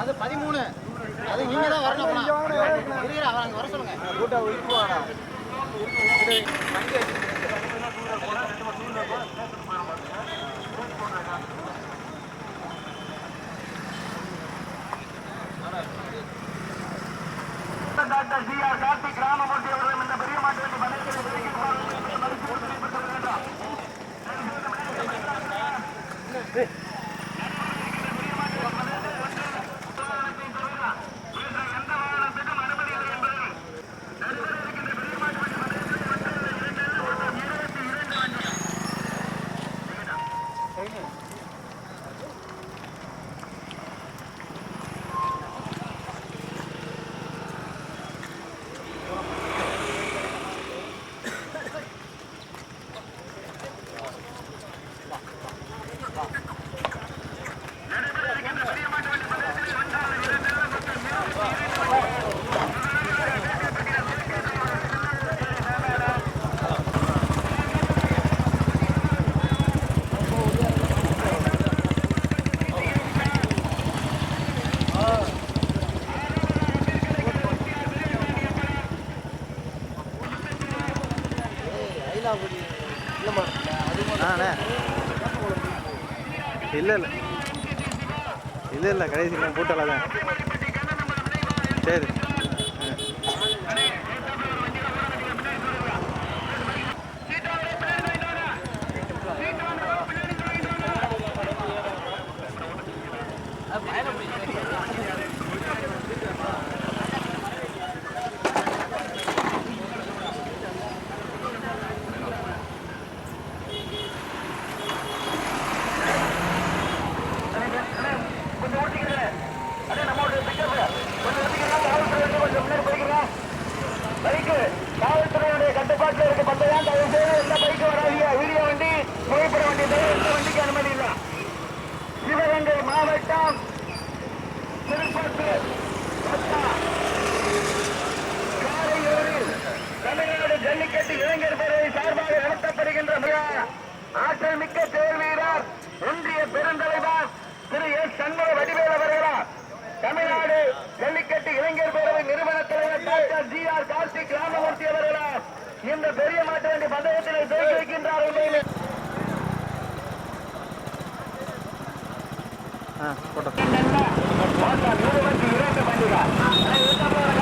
அது பதிமூணு. அது நீங்க தான் வரணும் இருக்கிற அவங்க வர சொல்லுங்க. ஆண்ணே இல்லை இல்லை. இல்லை இல்லை கடைசி போட்டால தான் சரி. பெரிய மாட்டு வண்டி பந்தயத்திலே வைக்கின்றார் உண்மையிலே இருபத்தி இரண்டு வண்டிகள்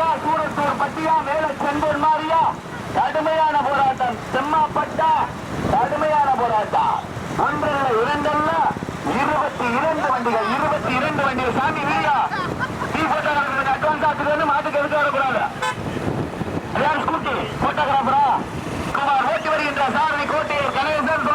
மாரியா சூரத்தூர் பட்டியா மேல செந்தூர் மாரியா? கடுமையான போராட்டம். செம்மாப்பட்டா கடுமையான போராட்டம். ஒன்றல்ல இரண்டல்ல இருபத்தி இரண்டு வண்டிகள் இருபத்தி இரண்டு வண்டிகள். சாமி வீடியா போட்டோகிராஃபருக்கு அட்வான்ஸ் ஆச்சுட்டு மாட்டுக்கு எடுத்து வரக்கூடாது. ஸ்கூட்டி போட்டோகிராஃபரா குமார் ஓட்டி வருகின்ற சாரணி கோட்டையில் கணேசன்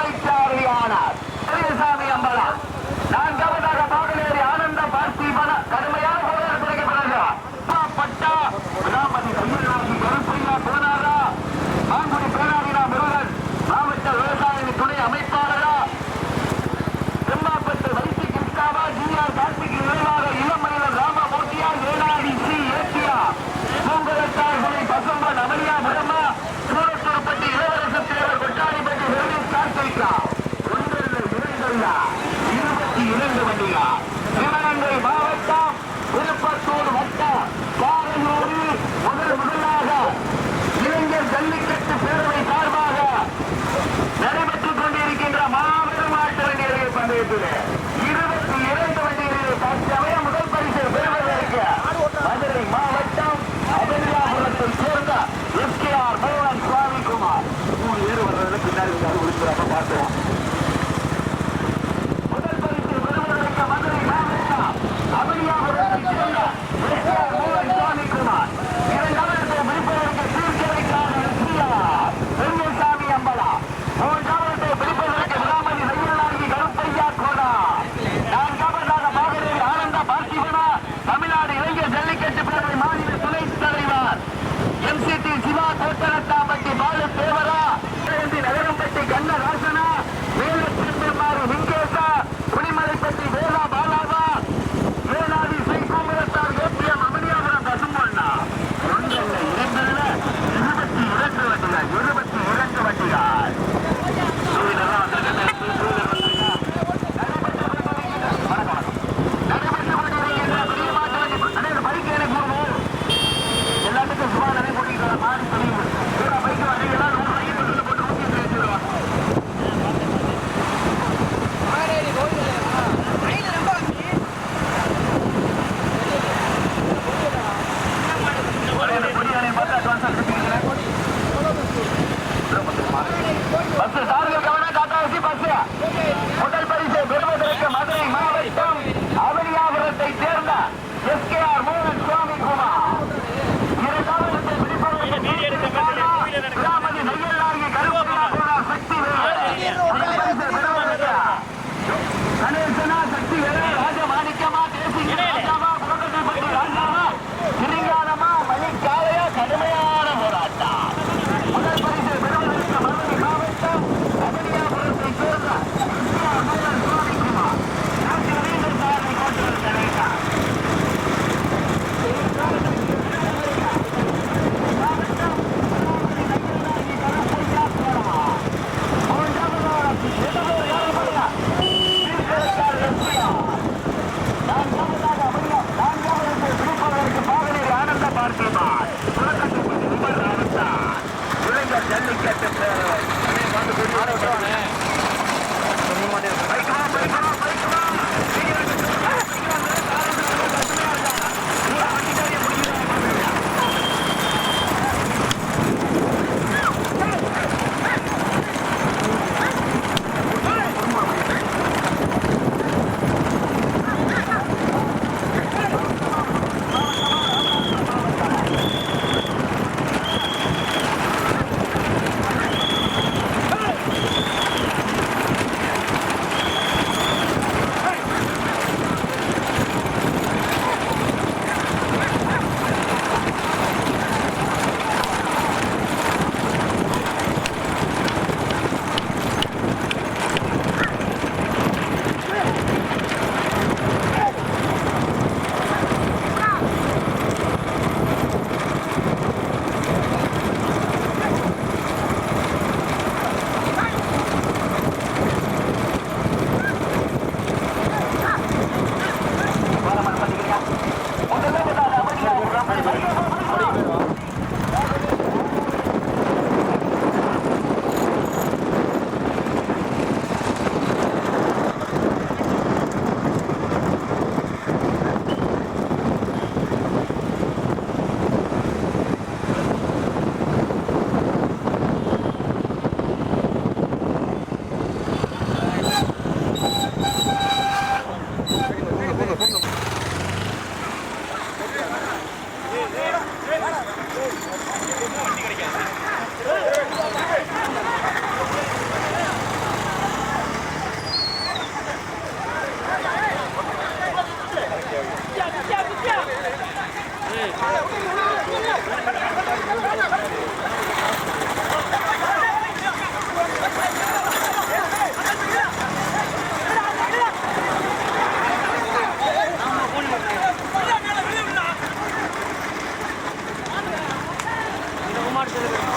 ಮಾಡ್ತಿರ್ಬೇಕು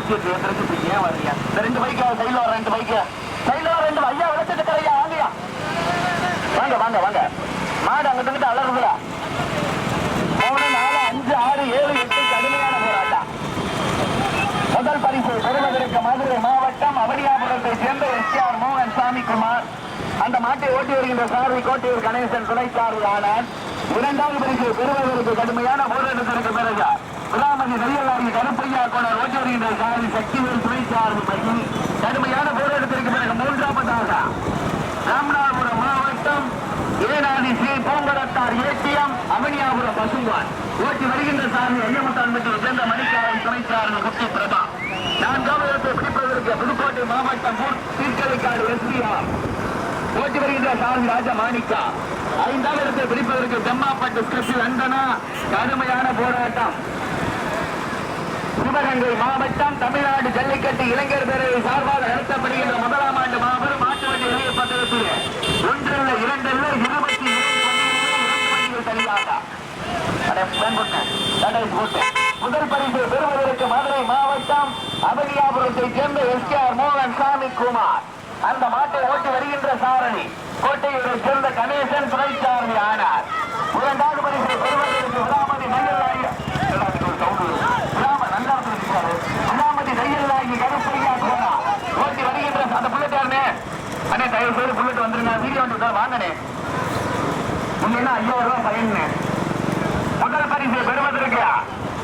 நூத்தி எட்டு ஏக்கருக்கு இப்ப ஏன் வரீங்க இந்த ரெண்டு பைக்கு சைடுல வர ரெண்டு பைக்கு சைடுல வர ரெண்டு ஐயா விளைச்சிட்டு கரையா வாங்கயா? வாங்க வாங்க வாங்க. மாடு அங்கிட்ட இங்கிட்ட அலறுதுல. மூணு நாலு அஞ்சு ஆறு ஏழு எட்டு கடுமையான போராட்டம். முதல் பரிசு பெறுவதற்கு மதுரை மாவட்டம் அவனியாபுரத்தை சேர்ந்த எஸ் ஆர் மோகன் சாமி குமார் அந்த மாட்டை ஓட்டி வருகின்ற சாரதி கோட்டையூர் கணேசன் துணை சாரதி ஆனான் இரண்டாவது பரிசு பெறுவதற்கு கடுமையான போராட்டத்திற்கு பிறகு விராமதி நெய்யலாரி கருப்பையா கோணர் ஓட்டி வருகின்ற சாரதி சக்திவேல் துணை சாரதி பையன் கடுமையான போராட்டத்திற்கு பிறகு மூன்றாவதாக ராமநாதபுரம் மாவட்டம் ஏனாதி ஸ்ரீ பூங்கரத்தார் ஏடிஎம் அவனியாபுரம் பசுவான் ஓட்டி வருகின்ற சாமி ஐயமுத்தான்பட்டியை சேர்ந்த மணிக்காரன் துணை துணைச்சாரன் குட்டி பிரபா. நான்காவது இடத்தை பிடிப்பதற்கு புதுக்கோட்டை மாவட்டம் தீர்க்கலைக்காடு எஸ்பிஆர். ஓட்டி வருகின்ற சாமி ராஜா மாணிக்கா ஐந்தாவது இடத்தை பிடிப்பதற்கு தெம்மாப்பட்டு ஸ்கிரிப்டில் அந்தனா. கடுமையான போராட்டம். சிவகங்கை மாவட்டம் தமிழ்நாடு ஜல்லிக்கட்டு இளைஞர் பேரவை சார்பாக நடத்தப்படுகின்ற முதலாம் ஆண்டு மாபெரும் மாட்டு வண்டி வெளியே பத்திரத்தில் ஒன்றல்ல இரண்டல்ல இருபத்தி இரண்டு தனியாக. முதல் பரிசு பெறுவதற்கு மதுரை மாவட்டம் அபனியாபுரத்தை சேர்ந்த எஸ் கே ஆர் மோகன் சாமி குமார் அந்த மாட்டை ஓட்டி வருகின்ற சாரணி கோட்டையை சேர்ந்த கணேசன் துணை சாரணி ஆனார். இரண்டாவது பரிசு பெறுவதற்கு விராமதி நெய்யலாகி விராம நல்லா இருக்காரு விராமதி நெய்யலாகி கருப்பையா கோனா ஓட்டி வருகின்ற அந்த புல்லட் யாருனே அண்ணே தயவு செய்து புல்லட் வந்துருங்க. வீடியோ வந்து வாங்கனே முன்னா ஐயாயிரம் ரூபாய் பயன்னு முதல் பரிசு பெறுவதற்கு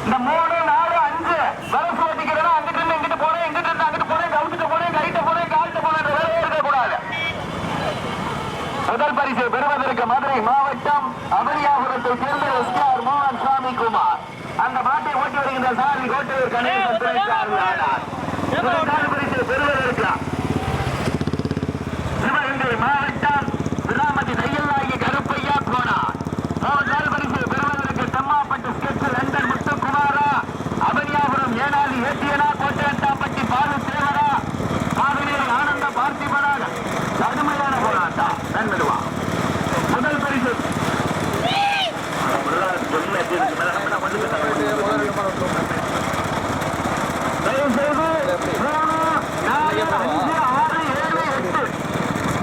இந்த மூணு நாலு அஞ்சு வரசு ஓட்டிக்கிறேன்னா அங்கிட்டு இருந்து இங்கிட்டு போனேன் இங்கிட்டு இருந்து அங்கிட்டு போனேன் கவுத்துட்டு போனேன் கைட்ட போனேன் கால்ட்ட போனேன் வேலையே இருக்கக்கூடாது. முதல் பரிசு பெறுவதற்கு மதுரை மாவட்டம் அபரியாபுரத்தை சேர்ந்த எஸ் ஆர் மோகன் சுவாமி குமார். அந்த மாட்டை ஓட்டி வருகின்ற சாரி கோட்டையூர் கணேசன் பெறுவதற்கு சிவகங்கை மாவட்டம் விராமதி தையல்லாகி கருப்பையா போனார். மூன்றாவது பரிசு பெறுவதற்கு தம்மாப்பட்டு ஸ்கெட்ச் லண்டன் முத்துக்குமாரா அவனியாபுரம் ஏனாதி ஏட்டியனா கோட்டையட்டாப்பட்டி பாலு தேவரா காவிரி ஆனந்த பார்த்திபனாக கடுமையான போராட்டம். நண்படுவா முதல் பரிசு சொல்ல தயவு செய்து மூணு நாலு அஞ்சு ஆறு ஏழு எட்டு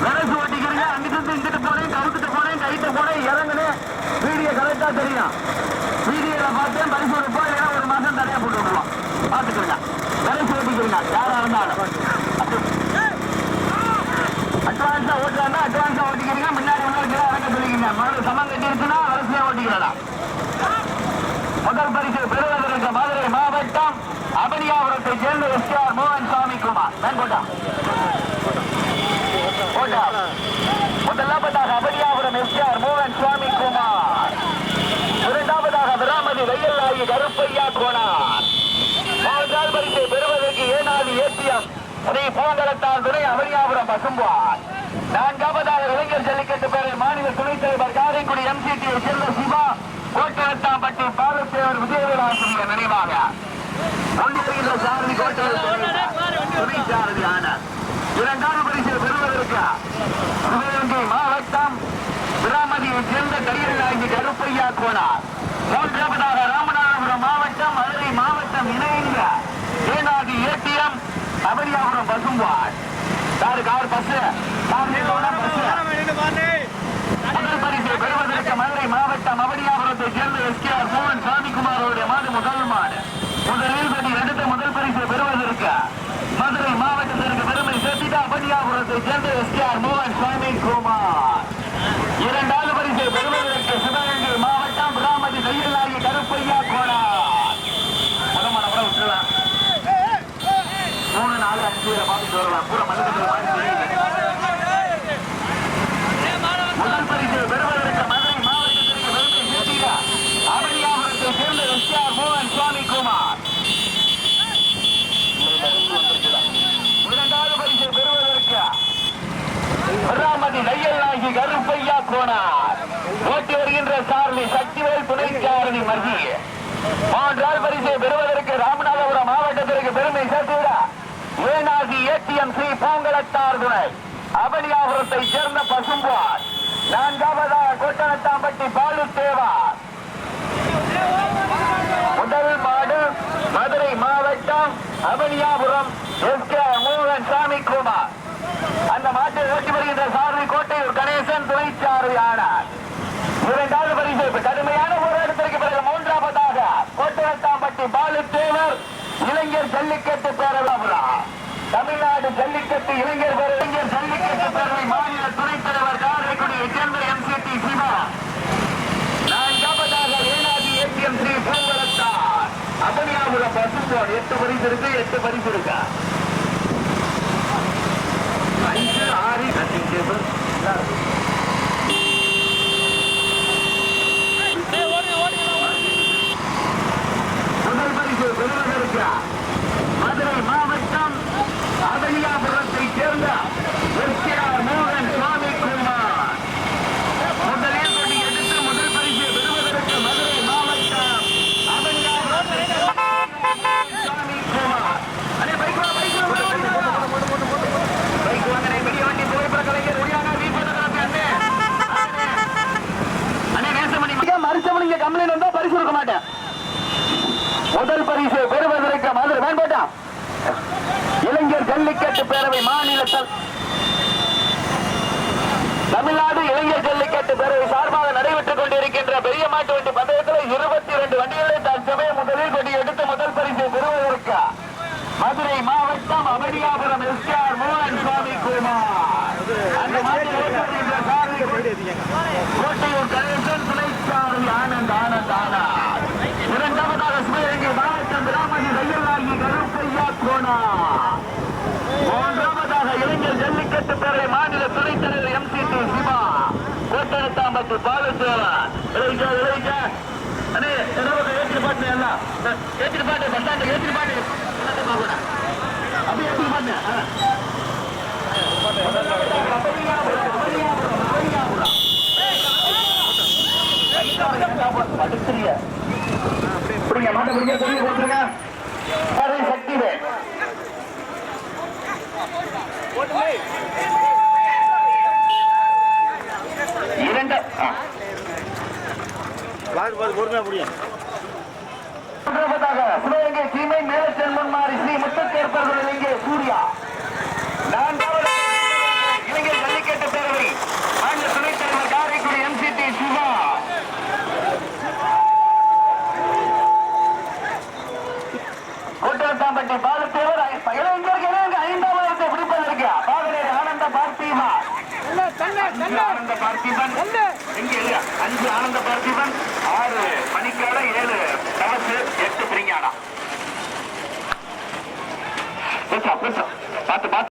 விரசு ஓட்டிக்கிறீங்க அங்கிட்டு இருந்து இங்கிட்டு போனேன் கவுத்துட்டு போனேன் கைட்டு போனேன் இறங்குனேன் பார்த்தா தெரியும். வீடியோல பார்த்தேன் பரிசு கொடுப்போம் இல்லைன்னா ஒரு மாசம் தடையா போட்டு விடுவோம் பார்த்துக்கிறீங்க பரிசு ஓட்டிக்கிறீங்க யாரா இருந்தாலும். அட்வான்ஸா ஓட்டுறாங்க அட்வான்ஸா ஓட்டிக்கிறீங்க. முன்னாடி முன்னாடி இறக்க சொல்லிக்கிறீங்க முதல்ல சமம் கட்டிருச்சுன்னா அரசியா ஓட்டிக்கிறலாம் முதல் பரிசு பெறுவதற்கு மதுரை மாவட்டம் அபனியாபுரத்தை சேர்ந்த எஸ் ஆர் மோகன் சாமி குமார் நான் போட்டா போட்டா முதலாவதாக அபனியாபுரம் எஸ் ஆர் மோகன் சுவாமி குமார் இரண்டாவதாக விராமதி வெயில்லாயி கருப்பையா கோனார் மூன்றாவது பரிசை பெறுவதற்கு ஏனாதி ஏடிஎம் ஸ்ரீ பூங்கலத்தார் துறை அபனியாபுரம் பசும்பார் நான்காவதாக இளைஞர் ஜல்லிக்கட்டு பேரில் மாநில துணைத் தலைவர் காரைக்குடி எம்சிடியை சேர்ந்த சிவா கோட்டரத்தாம்பட்டி பாலத்தேவர் விஜயவிலாசனுடைய நினைவாக. முன்னேறுகின்ற சாரதி கோட்டையில் துணை சாரதி ஆனார் இரண்டாவது பரிசு பெறுவதற்கு சிவகங்கை மாவட்டம் விராமதியை சேர்ந்த கருப்பையா கோனார். மூன்றாவதாக ராமநாதபுரம் மாவட்டம் பசும்பாட் car car sir car bus முதல் பெறுவதற்கு மதுரை மாவட்டம் சேர்ந்த மோகன் சாமிக்குமார் அவருடைய மாடு முதல் மாடு முதலில் படி முதல் பரிசு பெறுவதற்கு மதுரை மாவட்டத்திற்கு பெருமை சேர்த்திட்டு அவனியாபுரத்தை சேர்ந்த எஸ் மோகன் சாமி குமார் இரண்டாவது பரிசை பெறுவதற்கு சிவகங்கை மாவட்டம் ராமதி கையலாகி கருப்பையா கோனார் முதமான கூட விட்டுலாம் மூணு நாலு அஞ்சு பார்த்துட்டு வரலாம் பூரா மதுரை முதல் பரிசு பெறுவதற்கு மதுரை மாவட்டத்திற்கு பெருமை சேர்த்தீங்க அவனியாபுரத்தை சேர்ந்த எஸ்ஆர் மோகன் சுவாமி குமார் இரண்டாவது பரிசு பெறுவதற்கு கருப்பையா கோனார் ஓட்டி வருகின்ற சார்லி சக்திவேல் துணைச்சாரணி மூன்றாவது பரிசை பெறுவதற்கு ராமநாதபுரம் மாவட்டத்திற்கு பெருமை சேர்த்துவிட ஏனாகி ஏடிஎம் சி பூங்கலத்தார் துணை. அபலியாபுரத்தை சேர்ந்த பசும்பார். நான்காவதாக கொட்டனத்தாம்பட்டி பாலு தேவார் முதல் மாடு மதுரை மாவட்டம் அபலியாபுரம் எஸ் கே மோகன் சாமி குமார் அந்த மாட்டை ஓட்டி வருகின்ற சாரதி கோட்டையூர் கணேசன் துணைச்சாரதி ஆனார். இரண்டாவது பரிசு கடுமையான போராட்டத்திற்கு பிறகு மூன்றாவதாக கோட்டனத்தாம்பட்டி பாலு தேவர் இளைஞர் ஜல்லிக்கட்டு பேரவை தமிழ்நாடு ஜல்லிக்கட்டு இளைஞர் இளைஞர் ஜல்லிக்கட்டு பேரவை மாநில துணைத் தலைவர் காரைக்குடியை சேர்ந்த எம் சி டி சிவா நான்காவதாக ஏனாதி ஏடிஎம் ஸ்ரீ பூங்கலத்தார் அபனியாபுரம் பசுபோன் எட்டு பரிசு இருக்கு எட்டு பரிசு இருக்கா அஞ்சு ஆறு நத்திங் டேபிள் முதல் பரிசு பெறுவதற்கு மதுரை மாவட்டம் அவனியாபுரத்தை சேர்ந்த எஸ்கேஆர் மோகன் சுவாமி குமார் முதலில் கொடி எடுத்து முதல் பரிசு பெறுவதற்கு மதுரை மாவட்டம் அவனியாபுரத்தை சேர்ந்த சுவாமி குமார் அடே பைக் வா பைக் வா பைக் வாங்கனே பெரிய வண்டி புகைப்பட கலைஞர் ஒடியானா வீ போட்டோகிராஃபி அண்ணே அண்ணே நேசமணி மறுச்சவன் இங்க கம்ப்ளைண்ட் வந்தா பரிசு கொடுக்க மாட்டேன் முதல் பரிசு பெறுவதற்கு மதுரை வேண்டாம் இளைஞர் ஜல்லிக்கட்டு பேரவை மாநிலத்தில் தமிழ்நாடு இளைஞர் ஜல்லிக்கட்டு பேரவை சார்பாக நடைபெற்றுக் கொண்டிருக்கின்ற பெரிய மாட்டு வண்டி பந்தயத்தில் இருபத்தி இரண்டு வண்டிகளை தற்சமயம் முதலில் கொடி எடுத்து முதல் பரிசு பெறுவதற்கு மதுரை மாவட்டம் அவனியாபுரம் எஸ்ஆர் மோகன் சுவாமி குமார் அந்த மாட்டில் ஓட்டுகின்ற சாரதி கோட்டையூர் கணேசன் துணைச்சாரதி ஆனந்த் ஆனந்த் ஆனந்த் இரண்டாவதாக சிவகங்கை மாவட்டம் ராமதி கையலாகி கோனா மூன்றாவதாக இளைஞர் ஜல்லிக்கட்டு பேரவை மாநில துணைத் தலைவர் M C D Siva. Kottanathampattu Balasevan இளைஞ இளைஞ அண்ணே என்ன ஏற்றி பாட்டு எல்லாம் ஏற்றி பாட்டு பஸ் ஸ்டாண்ட் ஏற்றி பாட்டு அப்படியே ஏற்றி பாட்டு சொல்லி கொடுத்துருங்க. இரண்டு. பொறுமையாக முடியும். சிவகங்கை சீமை மேலச்செல்வன்மாரி ஸ்ரீ முத்தத்தேற்பர்கள் இங்கே சூர்யா. நான்காவது இளைஞர் ஜல்லிக்கட்டு பேரவை. மாநில துணைத் தலைவர் காரைக்குடி எம்சிடி சிவா. கோட்டத்தாம்பட்டி பாலத்தேவர் இளைஞருக்கு இளைஞர் ஐந்தாவது பிடிப்பதற்கு பாகனேரி ஆனந்த பார்த்திமா அஞ்சு ஆனந்த பார்த்திபன். இங்க இல்ல அஞ்சு ஆனந்த பார்த்திபன். ஆறு மணிக்கால ஏழு தவசு எட்டு பெருசா பார்த்து பார்த்து.